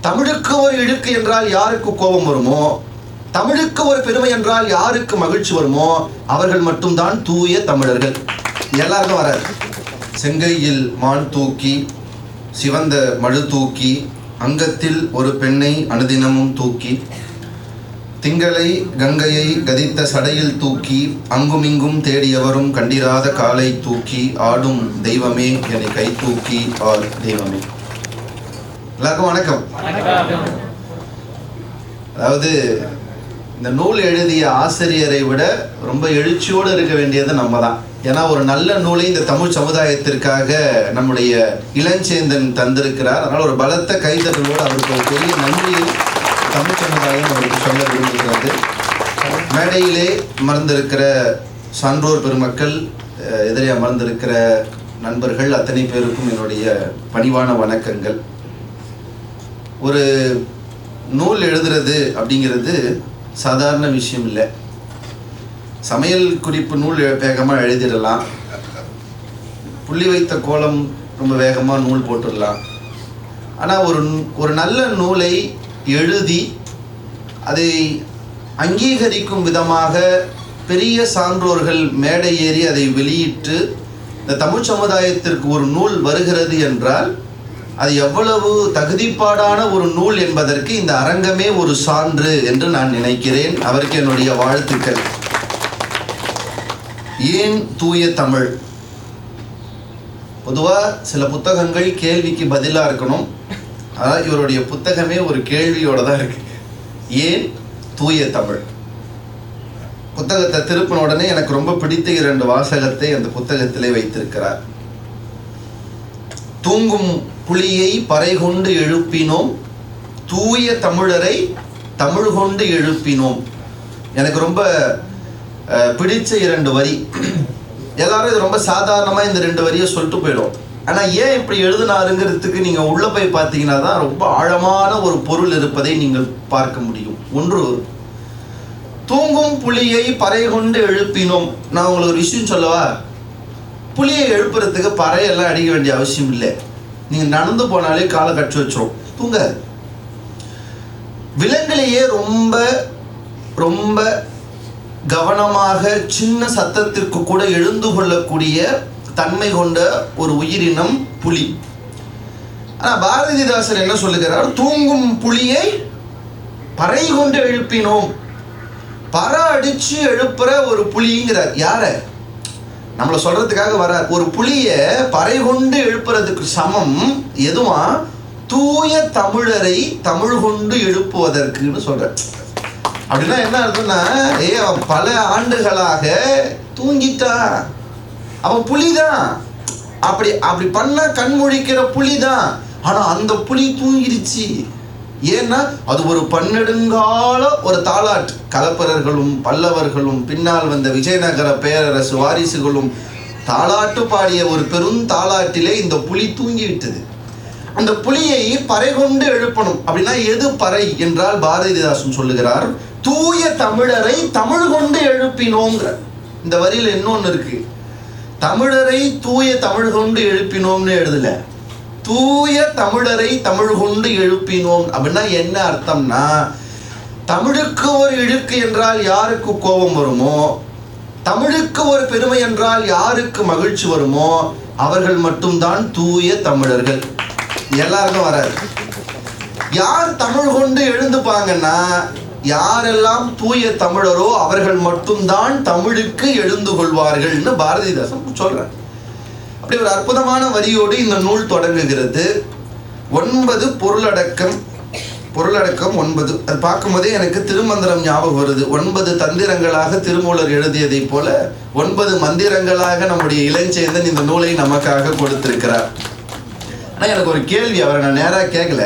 தமிழுக்கு ஒரு இழுக்கு என்றால் யாருக்கு கோபம் வருமோ? தமிழுக்கு ஒரு பெருமை என்றால் யாருக்கு மகிழ்ச்சி வருமோ? அவர்கள் மட்டும்தான் தூய தமிழர்கள். எல்லாருக்கும் வராது செங்கையில் மான் தூக்கி சிவந்த மழு தூக்கி அங்கத்தில் ஒரு பெண்ணை அனுதினமும் தூக்கி திங்களை கங்கையை கதித்த சடையில் தூக்கி அங்குமிங்கும் தேடியவரும் கண்டிராத காலை தூக்கி ஆடும் தெய்வமே என்னை கை தூக்கி ஆள் தெய்வமே. எல்லாருக்கும் வணக்கம். அதாவது இந்த நூல் எழுதிய ஆசிரியரை விட ரொம்ப எழுச்சியோடு இருக்க வேண்டியது நம்ம தான் ஏன்னா ஒரு நல்ல நூலை இந்த தமிழ் சமுதாயத்திற்காக நம்முடைய இளஞ்சேந்தன் தந்திருக்கிறார். அதனால் ஒரு பலத்த கைதட்டலோடு அவருக்கு ஒரு பெரிய நன்றியை தமிழ் சமுதாயம் அவருக்கு சொல்ல விரும்புகிறது. மேடையிலே அமர்ந்திருக்கிற சான்றோர் பெருமக்கள் எதிரே அமர்ந்திருக்கிற நண்பர்கள் அத்தனை பேருக்கும் என்னுடைய பணிவான வணக்கங்கள். ஒரு நூல் எழுதுறது அப்படிங்கிறது சாதாரண விஷயம் இல்லை. சமையல் குறிப்பு நூல் வேகமாக எழுதிடலாம். புள்ளி வைத்த கோலம் ரொம்ப வேகமாக நூல் போட்டுடலாம். ஆனால் ஒரு ஒரு நல்ல நூலை எழுதி அதை அங்கீகரிக்கும் விதமாக பெரிய சான்றோர்கள் மேடை ஏறி அதை வெளியிட்டு இந்த தமிழ் சமுதாயத்திற்கு ஒரு நூல் வருகிறது என்றால் அது எவ்வளவு தகுதிப்பாடான ஒரு நூல் என்பதற்கு இந்த அரங்கமே ஒரு சான்று என்று நான் நினைக்கிறேன். அவருக்கு என்னுடைய வாழ்த்துக்கள். ஏன் தூய தமிழ்? பொதுவாக சில புத்தகங்கள் கேள்விக்கு பதிலாக இருக்கணும். அதாவது இவருடைய புத்தகமே ஒரு கேள்வியோட தான் இருக்கு. ஏன் தூய தமிழ்? புத்தகத்தை திருப்பின உடனே எனக்கு ரொம்ப பிடித்த இரண்டு வாசகத்தை அந்த புத்தகத்திலே வைத்திருக்கிறார். தூங்கும் புலியை பறை கொண்டு எழுப்பினோம். தூய தமிழரை தமிழ் கொண்டு எழுப்பினோம். எனக்கு ரொம்ப பிடிச்ச இரண்டு வரி. எல்லாரும் இது ரொம்ப சாதாரணமாக இந்த ரெண்டு வரியை சொல்லிட்டு போயிடும். ஆனால் ஏன் இப்படி எழுதினாருங்கிறதுக்கு நீங்கள் உள்ளே போய் பார்த்தீங்கன்னா தான் ரொம்ப ஆழமான ஒரு பொருள் இருப்பதை நீங்கள் பார்க்க முடியும். ஒன்று தூங்கும் புலியை பறை கொண்டு எழுப்பினோம். நான் உங்களுக்கு ஒரு விஷயம் சொல்லவா? புலியை எழுப்புறதுக்கு பறையெல்லாம் அடிக்க வேண்டிய அவசியம் இல்லை. நீங்கள் நடந்து போனாலே காலை கட்டி வச்சிரும். தூங்காது விலங்குலேயே ரொம்ப ரொம்ப கவனமாக சின்ன சத்தத்திற்கு கூட எழுந்து கொள்ளக்கூடிய தன்மை கொண்ட ஒரு உயிரினம் புலி. ஆனால் பாரதிதாசன் என்ன சொல்லுகிறார்? தூங்கும் புலியை பறை கொண்டு எழுப்பினோம். பற அடிச்சு எழுப்புற ஒரு புலிங்கிறார். யாரை? நம்மளை சொல்றதுக்காக வரார் ஒரு புளிய பறை கொண்டு எழுப்புறதுக்கு சமம் எதுவா? தூய தமிழரை தமிழ் கொண்டு எழுப்புவதற்குன்னு சொல்ற. அப்படின்னா என்ன அர்த்தம்னா ஏ அவன் பல ஆண்டுகளாக தூங்கிட்டான் அவன் புலிதான். அப்படி அப்படி பண்ணா கண் முழிக்கிற புலிதான். ஆனா அந்த புலி தூங்கிடுச்சு ஏன்னா அது ஒரு பன்னெடுங்கால ஒரு தாலாட்டு. கலப்பரர்களும் பல்லவர்களும் பின்னால் வந்த விஜயநகர பேரரசு வாரிசுகளும் தாலாட்டு பாடிய ஒரு பெரும் தாலாட்டிலே இந்த புலி தூங்கி விட்டது அந்த புலியை பறை கொண்டு எழுப்பணும். அப்படின்னா எது பறை என்றால் பாரதிதாசன் சொல்லுகிறார் தூய தமிழரை தமிழ் கொண்டு எழுப்பினோங்கிற இந்த வரியில் இன்னொன்று இருக்கு. தமிழரை தூய தமிழ் கொண்டு எழுப்பினோம்னு எழுதலை. தூய தமிழரை தமிழ் கொண்டு எழுப்பினோம். அப்படின்னா என்ன அர்த்தம்னா தமிழுக்கு ஒரு இழுக்கு என்றால் யாருக்கு கோபம் வருமோ தமிழுக்கு ஒரு பெருமை என்றால் யாருக்கு மகிழ்ச்சி வருமோ அவர்கள் மட்டும்தான் தூய தமிழர்கள். எல்லாருக்கும் வராது. யார் தமிழ் கொண்டு எழுந்துப்பாங்கன்னா யாரெல்லாம் தூய தமிழரோ அவர்கள் மட்டும்தான் தமிழுக்கு எழுந்து கொள்வார்கள்னு பாரதிதாசன் சொல்றார். அப்படி ஒரு அற்புதமான வரியோடு இந்த நூல் தொடங்குகிறது. ஒன்பது பொருளடக்கம். பொருளடக்கம் ஒன்பது. அது பார்க்கும்போதே எனக்கு திருமந்திரம் ஞாபகம் வருது. ஒன்பது தந்திரங்களாக திருமூலர் எழுதியதைப் போல ஒன்பது மந்திரங்களாக நம்முடைய இளைஞேந்தன் இந்த நூலை நமக்காக கொடுத்திருக்கிறார். ஆனால் எனக்கு ஒரு கேள்வி அவரை நான் நேராக கேட்கல